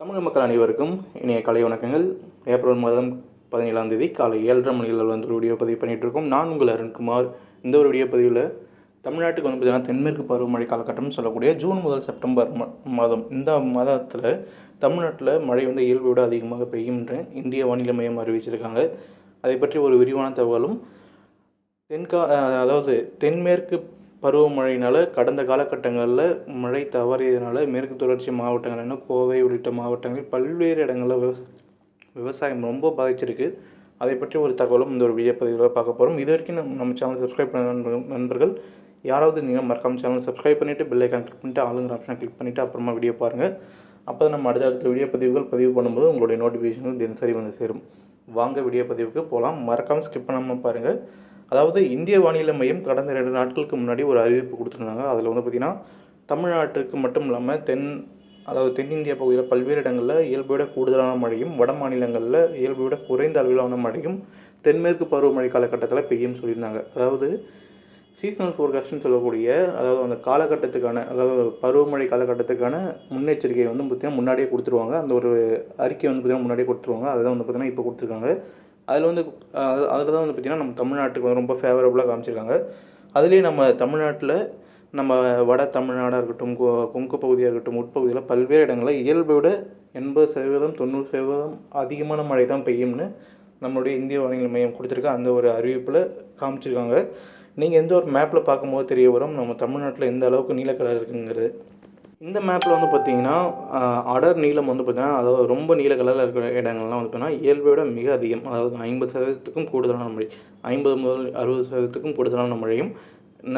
தமிழக மக்கள் அனைவருக்கும் இனிய கலை வணக்கங்கள். ஏப்ரல் மாதம் பதினேழாம் தேதி காலை ஏழரை மணியில் வந்து ஒரு வீடியோ பதிவு பண்ணிகிட்டு இருக்கோம். நான் உங்கள் அருண்குமார். இந்த ஒரு வீடியோ பதிவில் தமிழ்நாட்டுக்கு வந்து பார்த்தீங்கன்னா தென்மேற்கு பருவமழை காலகட்டம்னு சொல்லக்கூடிய ஜூன் முதல் செப்டம்பர் மாதம். இந்த மாதத்தில் தமிழ்நாட்டில் மழை வந்து இயல்பை விட அதிகமாக பெய்யும்ன்ற இந்திய வானிலை மையம் அறிவிச்சிருக்காங்க. அதை பற்றி ஒரு விரிவான தகவலும் தென்கா அதாவது தென்மேற்கு பருவமழையினால் கடந்த காலகட்டங்களில் மழை தவறியதுனால மேற்கு தொடர்ச்சி மாவட்டங்களான கோவை உள்ளிட்ட மாவட்டங்களில் பல்வேறு இடங்களில் விவச விவசாயம் ரொம்ப பாதிச்சிருக்கு. அதை பற்றி ஒரு தகவலும் இந்த ஒரு வீடியோ பதிவில் பார்க்க போகிறோம் இது வரைக்கும் நம்ம நம்ம சேனல் சப்ஸ்கிரைப் பண்ண நண்பர்கள் நண்பர்கள் யாராவது நீங்கள் மறக்காம சேனல் சப்ஸ்கிரைப் பண்ணிவிட்டு பெல் ஐக்கான் கிளிக் பண்ணிட்டு ஆளுங்கிற ஆப்ஷனை கிளிக் பண்ணிவிட்டு அப்புறமா வீடியோ பாருங்கள் அப்போ தான் நம்ம அடுத்த வீடியோ பதிவுகள் பதிவு பண்ணும்போது உங்களுடைய நோட்டிஃபிகேஷன்கள் தினசரி வந்து சேரும். வாங்க வீடியோ பதிவுக்கு போகலாம் மறக்காமல் ஸ்கிப் பண்ணாமல் பாருங்கள் அதாவது இந்திய வானிலை மையம் கடந்த ரெண்டு நாட்களுக்கு முன்னாடி ஒரு அறிவிப்பு கொடுத்துருந்தாங்க. அதில் வந்து பார்த்திங்கன்னா தமிழ்நாட்டிற்கு மட்டும் இல்லாமல் தென் அதாவது தென்னிந்திய பகுதியில் பல்வேறு இடங்களில் இயல்பை விட கூடுதலான மழையும் வட மாநிலங்களில் இயல்பை விட குறைந்த அளவிலான மழையும் தென்மேற்கு பருவமழை காலகட்டத்தில் பெய்யும் சொல்லியிருந்தாங்க. அதாவது சீசனல் ஃபோர்காஸ்ட்னு சொல்லக்கூடிய அதாவது அந்த காலகட்டத்துக்கான அதாவது பருவமழை காலகட்டத்துக்கான முன்னெச்சரிக்கையை வந்து பார்த்திங்கன்னா முன்னாடியே கொடுத்துருவாங்க. அந்த ஒரு அறிக்கை வந்து பார்த்திங்கன்னா முன்னாடியே கொடுத்துருவாங்க. அதை வந்து பார்த்திங்கன்னா இப்போ கொடுத்துருக்காங்க. அதில் வந்து அதில் தான் வந்து பார்த்திங்கன்னா நம்ம தமிழ்நாட்டுக்கு வந்து ரொம்ப ஃபேவரபுளாக காமிச்சிருக்காங்க. அதுலேயே நம்ம தமிழ்நாட்டில் நம்ம வட தமிழ்நாடாக இருக்கட்டும் கொ- கொங்கு பகுதியாக இருக்கட்டும் உட்பகுதியில் பல்வேறு இடங்களில் இயல்பை விட எண்பது சதவீதம் தொண்ணூறு சதவீதம் அதிகமான மழை தான் பெய்யும்னு நம்மளுடைய இந்திய வானிலை மையம் கொடுத்துருக்க அந்த ஒரு அறிவிப்பில் காமிச்சிருக்காங்க. நீங்கள் எந்த ஒரு மேப்பில் பார்க்கும்போது தெரிய வரும் நம்ம தமிழ்நாட்டில் எந்த அளவுக்கு நீலக்கலர் இருக்குங்கிறது. இந்த மேப்பில் வந்து பார்த்தீங்கன்னா அடர் நீளம் வந்து பார்த்திங்கன்னா அதாவது ரொம்ப நீல கலரில் இருக்கிற இடங்கள்லாம் வந்து பார்த்தீங்கன்னா இயல்பை விட மிக அதிகம். அதாவது ஐம்பது சதவீதத்துக்கும் கூடுதலான மழை ஐம்பது முதல் அறுபது சதவீதத்துக்கும் கூடுதலான மழையும்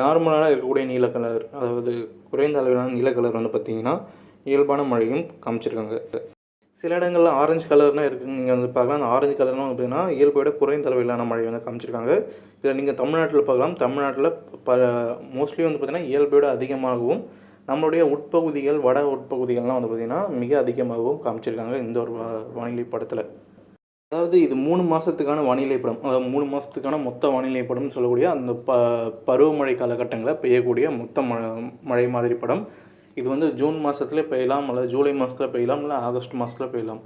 நார்மலாக இருக்கக்கூடிய நீல கலர் அதாவது குறைந்த அளவிலான நீல கலர் வந்து பார்த்தீங்கன்னா இயல்பான மழையும் காமிச்சிருக்காங்க. சில இடங்களில் ஆரஞ்சு கலர்னா இருக்குது நீங்கள் வந்து பார்க்கலாம். அந்த ஆரஞ்சு கலர்லாம் வந்து பார்த்தீங்கன்னா இயல்பையோட குறைந்த அளவிலான மழை வந்து காமிச்சிருக்காங்க. இதில் நீங்கள் தமிழ்நாட்டில் பார்க்கலாம். தமிழ்நாட்டில் ப மோஸ்ட்லி வந்து பார்த்திங்கன்னா இயல்பையோட அதிகமாகவும் நம்மளுடைய உட்பகுதிகள் வட உட்பகுதிகள்லாம் வந்து பார்த்திங்கன்னா மிக அதிகமாகவும் காமிச்சிருக்காங்க இந்த ஒரு வா- வானிலை படத்தில். அதாவது இது மூணு மாதத்துக்கான வானிலை படம். அதாவது மூணு மாதத்துக்கான மொத்த வானிலை படம்னு சொல்லக்கூடிய அந்த ப பருவமழை காலகட்டங்களில் பெய்யக்கூடிய மொத்த ம மழை மாதிரி படம். இது வந்து ஜூன் மாதத்துல பெய்யலாம் அல்லது ஜூலை மாதத்தில் பெய்யலாம் இல்லை ஆகஸ்ட் மாதத்தில் பெய்யலாம்.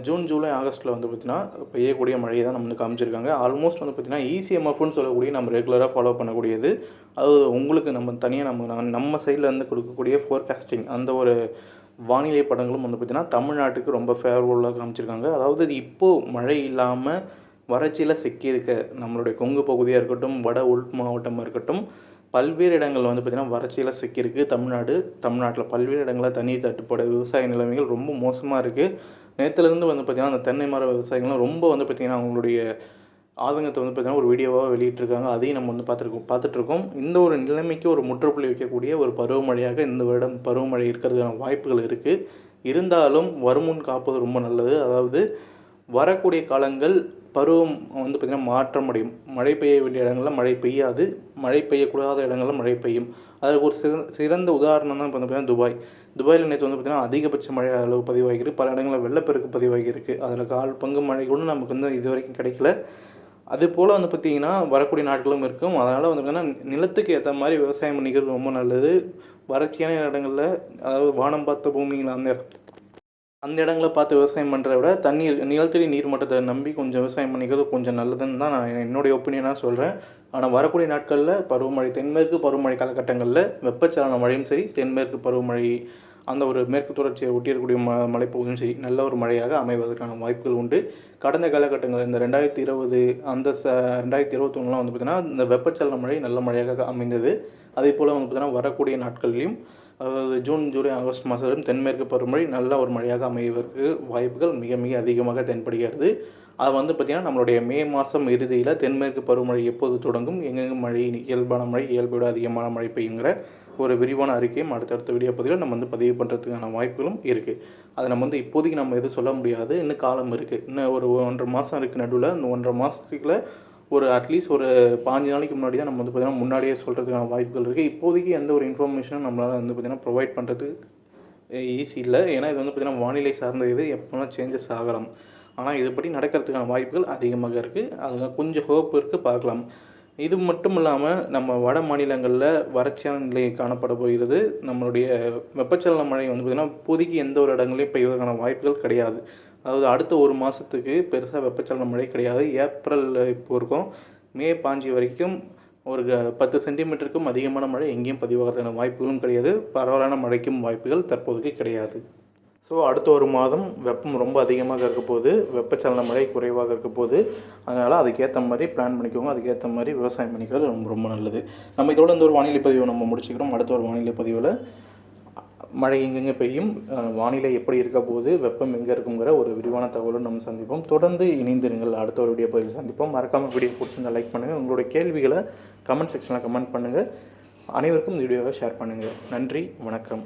ஜூன் ஜூலை ஆகஸ்ட்டில் வந்து பார்த்திங்கன்னா பெய்யக்கூடிய மழையை தான் நம்ம வந்து காமிச்சிருக்காங்க. ஆல்மோஸ்ட் வந்து பார்த்திங்கன்னா இசிஎம்எஃப்னு சொல்லக்கூடிய நம்ம ரெகுலராக ஃபாலோ பண்ணக்கூடியது. அது உங்களுக்கு நம்ம தனியாக நம்ம நம்ம- சைடில் இருந்து கொடுக்கக்கூடிய ஃபோர்காஸ்டிங் அந்த ஒரு வானிலை படங்களும் வந்து பார்த்திங்கன்னா தமிழ்நாட்டுக்கு ரொம்ப ஃபேவரபுளாக காமிச்சிருக்காங்க. அதாவது இது இப்போது மழை இல்லாமல் வறட்சியில் சிக்கியிருக்க நம்மளுடைய கொங்கு பகுதியாக இருக்கட்டும் வட உள் மாவட்டமாக இருக்கட்டும் பல்வேறு இடங்கள் வந்து பார்த்திங்கன்னா வறட்சியில் சிக்கியிருக்கு. தமிழ்நாடு தமிழ்நாட்டில் பல்வேறு இடங்களில் தண்ணீர் தட்டுப்பாடு விவசாய நிலைமைகள் ரொம்ப மோசமாக இருக்குது நேற்றுலேருந்து வந்து பார்த்திங்கன்னா அந்த தென்னை மர விவசாயிகள்லாம் ரொம்ப வந்து பார்த்திங்கன்னா அவங்களுடைய ஆதங்கத்தை வந்து பார்த்திங்கன்னா ஒரு வீடியோவாக வெளியிட்டிருக்காங்க. அதையும் நம்ம வந்து பார்த்துருக்கோம் பார்த்துட்ருக்கோம் இந்த ஒரு நிலைமைக்கு ஒரு முற்றுப்புள்ளி வைக்கக்கூடிய ஒரு பருவமழையாக இந்த வருடம் பருவமழை இருக்கிறதுக்கான வாய்ப்புகள் இருக்குது இருந்தாலும் வருமுன் காப்பது ரொம்ப நல்லது. அதாவது வரக்கூடிய காலங்கள் பருவம் வந்து பார்த்திங்கன்னா மாற்றம் அடையும். மழை பெய்ய வேண்டிய இடங்களில் மழை பெய்யாது. மழை பெய்யக்கூடாத இடங்களில் மழை பெய்யும். அதற்கு ஒரு சிறந்த சிறந்த உதாரணம் தான் இப்போ வந்து பார்த்திங்கன்னா துபாய். துபாயில் நேற்று வந்து பார்த்திங்கன்னா அதிகபட்ச மழை அளவு பதிவாகிருக்கு பல இடங்களில் வெள்ளப்பெருக்கு பதிவாகியிருக்கு. அதில் கால் பங்கு மழை கூட நமக்கு வந்து இது வரைக்கும் கிடைக்கல. அது போல் வந்து பார்த்திங்கன்னா வரக்கூடிய நாட்களும் இருக்கும். அதனால் வந்து பார்த்திங்கன்னா நிலத்துக்கு ஏற்ற மாதிரி விவசாயம் பண்ணிக்கிறது ரொம்ப நல்லது. வறட்சியான இடங்களில் அதாவது வானம் பார்த்த பூமியில் அந்த அந்த இடங்களை பார்த்து விவசாயம் பண்ணுறத விட தண்ணீர் நிலத்தடி நீர் மட்டத்தை நம்பி கொஞ்சம் விவசாயம் பண்ணிக்கிறது கொஞ்சம் நல்லதுன்னு தான் நான் என்னுடைய ஒப்பீனியனாக சொல்கிறேன் ஆனால் வரக்கூடிய நாட்களில் பருவமழை தென்மேற்கு பருவமழை காலகட்டங்களில் வெப்பச்சலன மழையும் சரி தென்மேற்கு பருவமழை அந்த ஒரு மேற்கு தொடர்ச்சியை ஒட்டியிருக்கூடிய ம மலைப்பகுதியும் சரி நல்ல ஒரு மழையாக அமைவதற்கான வாய்ப்புகள் உண்டு. கடந்த காலகட்டங்களில் இந்த ரெண்டாயிரத்தி இருபது அந்த ச ரெண்டாயிரத்தி இருபத்தொன்னுலாம் வந்து பார்த்திங்கன்னா இந்த வெப்பச்சலன மழை நல்ல மழையாக அமைந்தது. அதே போல் வந்து பார்த்திங்கன்னா வரக்கூடிய நாட்கள்லையும் அதாவது ஜூன் ஜூலை ஆகஸ்ட் மாதம் தென்மேற்கு பருவமழை நல்ல ஒரு மழையாக அமைவதற்கு வாய்ப்புகள் மிக மிக அதிகமாக தென்படுகிறது. அது வந்து பார்த்திங்கன்னா நம்மளுடைய மே மாதம் இறுதியில் தென்மேற்கு பருவமழை எப்போது தொடங்கும் எங்கெங்கே மழை இயல்பான மழை இயல்போட அதிகமான மழை பெய்யுங்கிற ஒரு விரிவான அறிக்கையும் அடுத்தடுத்த வீடியோ பதிவில் நம்ம வந்து பதிவு பண்ணுறதுக்கான வாய்ப்புகளும் இருக்குது அதை நம்ம வந்து இப்போதைக்கு நம்ம எதுவும் சொல்ல முடியாது. இன்னும் காலம் இருக்குது இன்னும் ஒரு ஒன்றரை மாதம் இருக்குது நடுவில். இந்த ஒன்றரை மாதத்துக்குள்ள ஒரு அட்லீஸ்ட் ஒரு பாஞ்சு நாளைக்கு முன்னாடி தான் நம்ம வந்து பார்த்திங்கன்னா முன்னாடியே சொல்கிறதுக்கான வாய்ப்புகள் இருக்குது இப்போதைக்கு எந்த ஒரு இன்ஃபர்மேஷனும் நம்மளால் வந்து பார்த்திங்கன்னா ப்ரொவைட் பண்ணுறது ஈஸி இல்லை. ஏன்னா இது வந்து பார்த்திங்கன்னா வானிலை சார்ந்த இது எப்போனா சேஞ்சஸ் ஆகலாம். ஆனால் இதுபடி நடக்கிறதுக்கான வாய்ப்புகள் அதிகமாக இருக்குது அதில் கொஞ்சம் ஹோப் இருக்குது பார்க்கலாம். இது மட்டும் இல்லாமல் நம்ம வட மாநிலங்களில் வறட்சியான நிலை காணப்பட போகிறது. நம்மளுடைய வெப்பச்சலன மழை வந்து பார்த்திங்கன்னா இப்போதைக்கு எந்த ஒரு இடங்களையும் பெய்வதற்கான வாய்ப்புகள் கிடையாது. அதாவது அடுத்த ஒரு மாதத்துக்கு பெருசாக வெப்பச்சலன மழை கிடையாது. ஏப்ரல் இப்போ இருக்கும். மே பாஞ்சு வரைக்கும் ஒரு க- பத்து சென்டிமீட்டருக்கும் அதிகமான மழை எங்கேயும் பதிவாகிறதுக்கான வாய்ப்புகளும் கிடையாது. பரவலான மழைக்கும் வாய்ப்புகள் தற்போதைக்கு கிடையாது. ஸோ அடுத்த ஒரு மாதம் வெப்பம் ரொம்ப அதிகமாக இருக்க போது வெப்பச்சலன மழை குறைவாக இருக்க போது அதனால் அதுக்கேற்ற மாதிரி பிளான் பண்ணிக்கோங்க. அதுக்கேற்ற மாதிரி விவசாயம் பண்ணிக்கிறது ரொம்ப ரொம்ப நல்லது. நம்ம இதோட இந்த ஒரு வானிலை பதிவை நம்ம முடிச்சுக்கிறோம். அடுத்த ஒரு வானிலை பதிவில் மழை எங்கெங்கே பெய்யும் வானிலை எப்படி இருக்க போது வெப்பம் எங்கே இருக்குங்கிற ஒரு விரிவான தகவலும் நம்ம சந்திப்போம். தொடர்ந்து இணைந்திருங்கள். அடுத்த ஒரு வீடியோ சந்திப்போம். மறக்காமல் வீடியோ பிடிச்சிருந்தா லைக் பண்ணுங்கள் உங்களுடைய கேள்விகளை கமெண்ட் செக்ஷனில் கமெண்ட் பண்ணுங்கள் அனைவருக்கும் இந்த வீடியோவை ஷேர் பண்ணுங்கள் நன்றி. வணக்கம்.